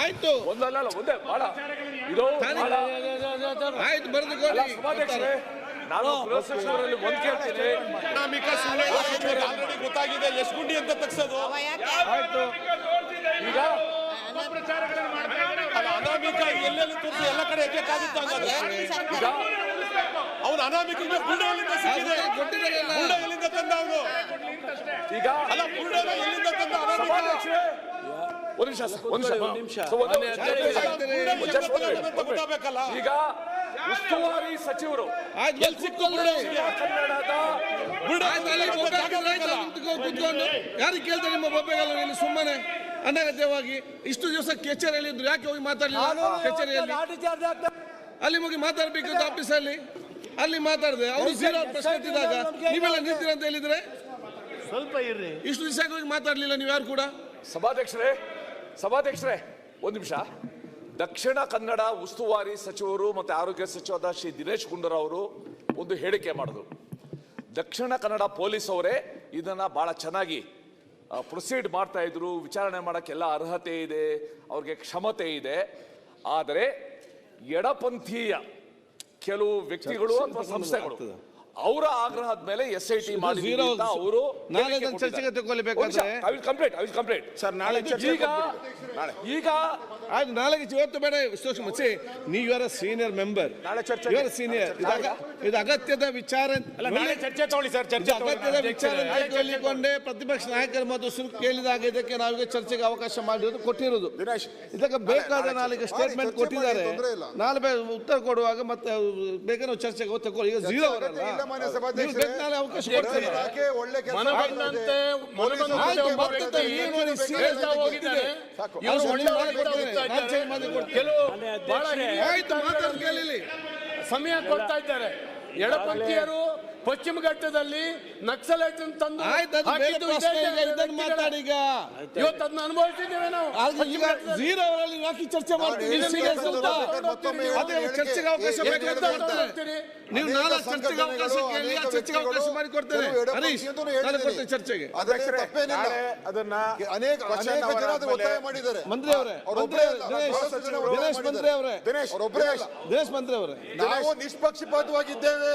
ಆಯ್ತು. ಆಯ್ತು ಬರೆದು ಅಲ್ಲ, ನಾನು ಗೃಹ ಸಚಿವರಲ್ಲಿ ಒಂದ್ ಕೇಳ್ತೀನಿ. ಅನಾಮಿಕ ಸುಳ್ಳು ಸಚಿವರಿಗೆ ಆಲ್ರೆಡಿ ಗೊತ್ತಾಗಿದೆ. ಎಷ್ಟು ಗುಂಡಿ ಅಂತ ತಗ್ಸೋದು. ಆಯ್ತು. ಈಗ ಅನಾಮಿಕ ಎಲ್ಲೆಲ್ಲಿ ತೋರಿಸಿ? ಎಲ್ಲ ಕಡೆ ಎಕ್ಕಾಗುತ್ತೆ ಹಂಗಾದ್ರೆ ಈಗ ಅವ್ನು ಅನಾಮಿಕಿಗೆ ಬುಲ್ಡ ಸಿಕ್ಕಿದೆ. ತಂದ ಅವನು ಈಗ ಅಲ್ಲ ಬುಲ್ಡ ಎಲ್ಲಿಂದ ತಂದ ಅನಾಮಿಕ ಸಭಾಧ್ಯಕ್ಷರೇ ಒಂದ್ ನಿಮಿಷ ಒಂದು ನಿಮಿಷ ಈಗ ಉಸ್ತುವಾರಿ ಸಚಿವರು ಯಾರಿಗೆ ಕೇಳ್ತಾರೆ ನಿಮ್ಮ ಬೊಬ್ಬೆಗಲ್ಲ ಇಲ್ಲಿ ಸುಮ್ಮನೆ ಅನಗತ್ಯವಾಗಿ ಇಷ್ಟು ದಿವಸ ಕಚೇರಿಯಲ್ಲಿ ಇದ್ರು ಯಾಕೆ ಹೋಗಿ ಮಾತಾಡಲಿಲ್ಲ ಕಚೇರಿಯಲ್ಲಿ ಅಲ್ಲಿ ಹೋಗಿ ಮಾತಾಡ್ಬೇಕಿತ್ತು ಆಫೀಸಲ್ಲಿ ಅಲ್ಲಿ ಮಾತಾಡಿದೆ ಅವರು ಜೀರೋ ಪ್ರಶ್ನೆ ಎತ್ತಿದಾಗ ನೀವೆಲ್ಲ ನಿಂತಿರಂತ ಹೇಳಿದ್ರೆ ಸ್ವಲ್ಪ ಇರ್ರಿ. ಇಷ್ಟು ದಿವಸ ಹೋಗಿ ಮಾತಾಡ್ಲಿಲ್ಲ ನೀವು ಯಾರು ಕೂಡ? ಸಭಾಧ್ಯಕ್ಷರೇ ಸಭಾಧ್ಯಕ್ಷರೇ ಒಂದು ನಿಮಿಷ. ದಕ್ಷಿಣ ಕನ್ನಡ ಉಸ್ತುವಾರಿ ಸಚಿವರು ಮತ್ತೆ ಆರೋಗ್ಯ ಸಚಿವರಾದ ಶ್ರೀ ದಿನೇಶ್ ಗುಂಡೂರಾವ್ ಅವರು ಒಂದು ಹೇಳಿಕೆ ಮಾಡಿದ್ರು. ದಕ್ಷಿಣ ಕನ್ನಡ ಪೊಲೀಸ್ ಅವರೇ ಇದನ್ನ ಬಹಳ ಚೆನ್ನಾಗಿ ಪ್ರೊಸೀಡ್ ಮಾಡ್ತಾ ಇದ್ರು. ವಿಚಾರಣೆ ಮಾಡೋಕ್ಕೆಲ್ಲ ಅರ್ಹತೆ ಇದೆ ಅವ್ರಿಗೆ ಕ್ಷಮತೆ ಇದೆ. ಆದರೆ ಎಡಪಂಥೀಯ ಕೆಲವು ವ್ಯಕ್ತಿಗಳು ಅಥವಾ ಸಂಸ್ಥೆಗಳು ಅವರ ಆಗ್ರಹದ ಮೇಲೆ ಎಸ್ ಐ ಟಿ ಅವರು ನಾಳೆ ಚರ್ಚೆಗೆ ತಗೊಳ್ಬೇಕಾದ್ರೆ- I will complete I will complete sir, ನಾಳೆ ಚರ್ಚೆ ಈಗ ಈಗ ಆಯ್ತು ನಾಳೆಗೆ ಇವತ್ತು ಬೇಡ ವಿಶ್ಲೇಷಣೆ ನೀ ನೀವು ಆರ್ ಸೀನಿಯರ್ ಮೆಂಬರ್ ನಾಳೆ ಚರ್ಚೆ ಯು ಆರ್ ಸೀನಿಯರ್ ಇದು ಅಗತ್ಯದ ವಿಚಾರ ಅಲ್ಲ ನಾಳೆ ಚರ್ಚೆ ತಗೊಳ್ಳಿ ಸರ್ ಚರ್ಚೆ ಅಗತ್ಯದ ವಿಚಾರ ಕೇಳಿಕೊಂಡೆ ಪ್ರತಿಪಕ್ಷ ನಾಯಕರ ಮತ್ತು ಸುರು ಕೇಳಿದಾಗ ಇದಕ್ಕೆ ನಾವೀಗ ಚರ್ಚೆಗೆ ಅವಕಾಶ ಮಾಡಿರೋದು ಕೊಟ್ಟಿರೋದು. ದಿನೇಶ್, ಇದಕ್ಕೆ ಬೇಕಾದ ನಾಳೆಗೆ ಸ್ಟೇಟ್ಮೆಂಟ್ ಕೊಟ್ಟಿದ್ದಾರೆ. ನಾಳೆ ಉತ್ತರ ಕೊಡುವಾಗ ಮತ್ತೆ ಬೇಕಾದ್ರೆ ಚರ್ಚೆಗೆ ತಗೊಳ್ಳಿ ಈಗ ಝೀರೋ ಮಾನ್ಯ ಸಭಾಧ್ಯಕ್ಷರೇ. ಅವಕಾಶ ಒಳ್ಳೆ. ಕೆಲವು ಬಹಳ ಸಮಯ ಕೊಡ್ತಾ ಇದ್ದಾರೆ. ಎಡಪಂಥೀಯರು ಪಶ್ಚಿಮ ಘಟ್ಟದಲ್ಲಿ ನಕ್ಸಲೈಟ್ ತಂದು ಇವತ್ತು ಅದನ್ನ ಅನುಭವಿಸಿದ್ದೇವೆ ನಾವು. ಆದ್ರೆ ಈಗ ಝೀರೋ ಅವರಲ್ಲಿ ಯಾಕೆ ಚರ್ಚೆ ಮಾಡ್ತೀವಿ. ಚರ್ಚೆಗೆ ಅವಕಾಶ. ನೀವು ಅನೇಕ ನಾಳೆ ಚರ್ಚೆಗೆ ಅವಕಾಶ ಕೇಳಿ ಆ ಚರ್ಚೆಗೆ ಅವಕಾಶ ಮಾಡಿ ಕೊಡ್ತೇನೆ ಹರೀಶ್ ನಾನು ಕೊಡ್ತೇನೆ ಚರ್ಚೆಗೆ. ಅದನ್ನ ಅನೇಕ ಅನೇಕ ಜನ ಒತ್ತಾಯ ಮಾಡಿದ್ದಾರೆ. ಮಂತ್ರಿ ಅವರೇ ದಿನೇಶ್ ಮಂತ್ರಿ ಅವರೇ. ದಿನೇಶ್ ದಿನೇಶ್ ಮಂತ್ರಿ ಅವರೇ. ನಾವು ನಿಷ್ಪಕ್ಷಪಾತವಾಗಿದ್ದೇವೆ.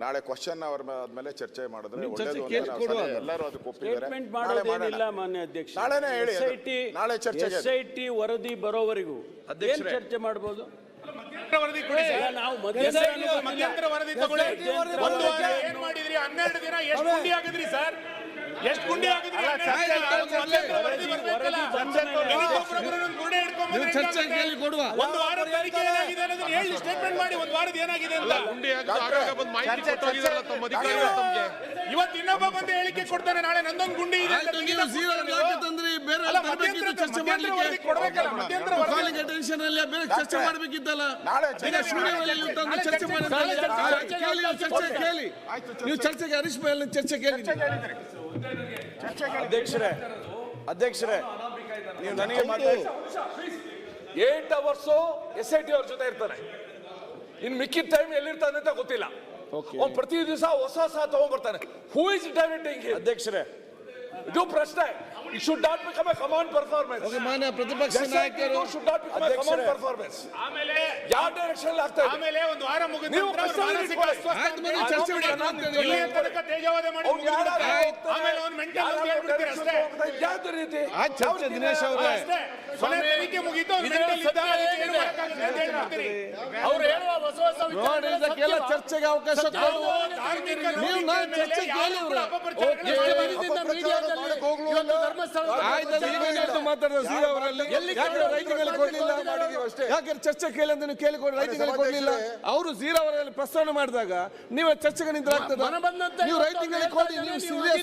ನಾಳೆ ಕ್ವಶನ್ ಅವರ ಆದ್ಮೇಲೆ ಚರ್ಚೆ ಮಾಡಿದ್ರೆ ನೀವು ಒಳ್ಳೇದು ಅಂತ ನಾವು ಸಲಹೆ ಎಲ್ಲರೂ ಅದಕ್ಕೆ ಒಪ್ಪಿದ್ದಾರೆ. ಸ್ಟೇಟ್ಮೆಂಟ್ ನಾಳೆ ಮಾಡೋದೇನಿಲ್ಲ ಮಾಡೋಣ. ಮಾನ್ಯ ಅಧ್ಯಕ್ಷ ನಾಳೆನೇ ಹೇಳಿ ಅದು. ನಾಳೆ ಚರ್ಚೆಗೆ ವರದಿ ಬರೋವರೆಗೂ ಏನ್ ಚರ್ಚೆ ಮಾಡ್ಬೋದು? ವರದಿ ಕೊಡಿ ಸರ್. ಇಲ್ಲ, ನಾವು ಮಧ್ಯಂತರ ಮಧ್ಯಂತರ ವರದಿ ತಗೊಳ್ಳಿ. ಮಧ್ಯಂತರ ಒಂದು ವಾರ ವರದಿ ಏನ್ ಮಾಡಿದ್ರಿ? ಹನ್ನೆರಡು ದಿನ ಎಷ್ಟು ಗುಂಡಿ ಆಗಿದ್ರಿ ಸರ್? ಎಷ್ಟು ಗುಂಡಿ ಕೊಡುವ. ಒಂದು ತನಿಖೆ ಏನಾಗಿದೆ ಅನ್ನೋದನ್ನ ಹೇಳಿ ಸ್ಟೇಟ್ಮೆಂಟ್ ಮಾಡಿ ಒಂದು ವಾರದ ಏನಾಗಿದೆ ಅಂತ. ಇವತ್ತು ಇನ್ನೊಬ್ಬ ಬಂದು ಹೇಳಿಕೆ ಕೊಡ್ತಾನೆ ನಾಳೆ ನಂದೊಂದು ಗುಂಡಿ ಇದೆ ತಂದ್ರಿ ಬೇರೆ ಚರ್ಚೆ. ಮಾಡ್ಲಿಕ್ಕೆ. ಅಟೆನ್ಷನ್ ಅಲ್ಲಿ ಬೇರೆ ಚರ್ಚೆ ಮಾಡ್ಬೇಕಿತ್ತಲ್ಲ. ನಾಳೆ ಈಗ ತಂದು ಚರ್ಚೆ ಮಾಡಿ ಚರ್ಚೆ ಕೇಳಿ ನೀವು ಚರ್ಚೆಗೆ ಹರೀಶ್ ಚರ್ಚೆ ಕೇಳಿ ಅಧ್ಯಕ್ಷರೇ ಅಧ್ಯಕ್ಷರೇ ನೀವು ನನಗೆ ಮಾತಾಡಿ. Eight hours S I T ಅವ್ರ ಜೊತೆ ಇರ್ತಾನೆ. ಇನ್ ಮಿಕ್ಕಿದ ಟೈಮ್ ಎಲ್ಲಿರ್ತಾನೆ ಅಂತ ಗೊತ್ತಿಲ್ಲ. ಅವ್ನು ಪ್ರತಿ ದಿವಸ ಹೊಸ ಹೊಸ ತಗೊಂಡ್ಬರ್ತಾನೆ. ಹೂ ಇಸ್ ಡೈರೆಕ್ಟಿಂಗ್ ಅಧ್ಯಕ್ಷರೇ. ಇದು ಪ್ರಶ್ನೆ. Should not become a command performance okay, ಮಾನ್ಯ ಪ್ರತಿಪಕ್ಷ ನಾಯಕರು should not become a command ಅಧ್ಯಕ್ಷರೇ. ಪರ್ಫಾರ್ಮೆನ್ಸ್ ಆಮೇಲೆ ಯಾವ ಡೈರೆಕ್ಷನ್ ಆಗ್ತಾ ಇದೆ ಆಮೇಲೆ ಒಂದು ವಾರ ಮುಗಿದ ನೀವು ನಂತರ ಅವ್ರು ಮಾನಸಿಕ ಇಟ್ಕೊಳ್ಳಿ. ಅಸ್ವಸ್ಥ ಆಯ್ತು, ಬನ್ನಿ, ಚರ್ಚೆ ಅಂತ ಹೇಳಿ. ಇಲ್ಲಿಯ ತನಕ ತೇಜವಾದ ಮಾಡಿ ಯಾರು ಮುಗಿದ್ಬಿಡ್ತಾರೆ. ಆಮೇಲೆ ಅವ್ನು ಮೆಂಟಲ್ ಯಾರು ಅಂತ ಹೇಳ್ಬಿಡ್ತೀರಿ ಅಷ್ಟೇ ಯಾವ್ದು ರೀತಿ ಆ ಚರ್ಚೆ ದಿನೇಶ್ ಅವರೇ ಅಷ್ಟೇ ಕೊನೆ ತನಿಖೆ ಮುಗೀತು ಅವ್ನು mental ಇದ್ದ, ಸತ್ಯ ಅದಕ್ಕೆ ಏನು ಏನಿದೆ? ಮಾಡಕ್ಕಾಗಲ್ಲ ಅಂತ ಹೇಳ್ಬಿಡ್ತೀರಿ. ಅವ್ರು ಹೇಳುವ ಹೊಸ ಹೊಸ ನೋಡಿ ಇದಕ್ಕೆಲ್ಲ ಚರ್ಚೆಗೆ ಅವಕಾಶ ನೀವು ನಾನು ಆಯ್ತು ಮಾತಾಡಿದ್ರು ಅವರಲ್ಲಿ ಎಲ್ಲಿ ಯಾಕೆ ಕೊಡ್ಲಿಲ್ಲ ಮಾಡಿದೀವಿ ಅಷ್ಟೇ. ಯಾಕೆ ಚರ್ಚೆ ಕೇಳಿ ಅಂತ ನೀವು ಕೇಳಿಕೊಡಿ ರೈಟಿಂಗ್ ಅಲ್ಲಿ ಕೊಡ್ಲಿಲ್ಲ? ಅವರು ಜೀರೋ ಅವರಲ್ಲಿ ಪ್ರಸ್ತಾವನೆ ಮಾಡಿದಾಗ ನೀವು ಚರ್ಚೆಗೆ ನಿಂತಾಗ್ತದೆ ನೀವು ರೈತರಿಗೆ ರೈಟಿಂಗ್ ಅಲ್ಲಿ ಕೊಡಿ ನೀವು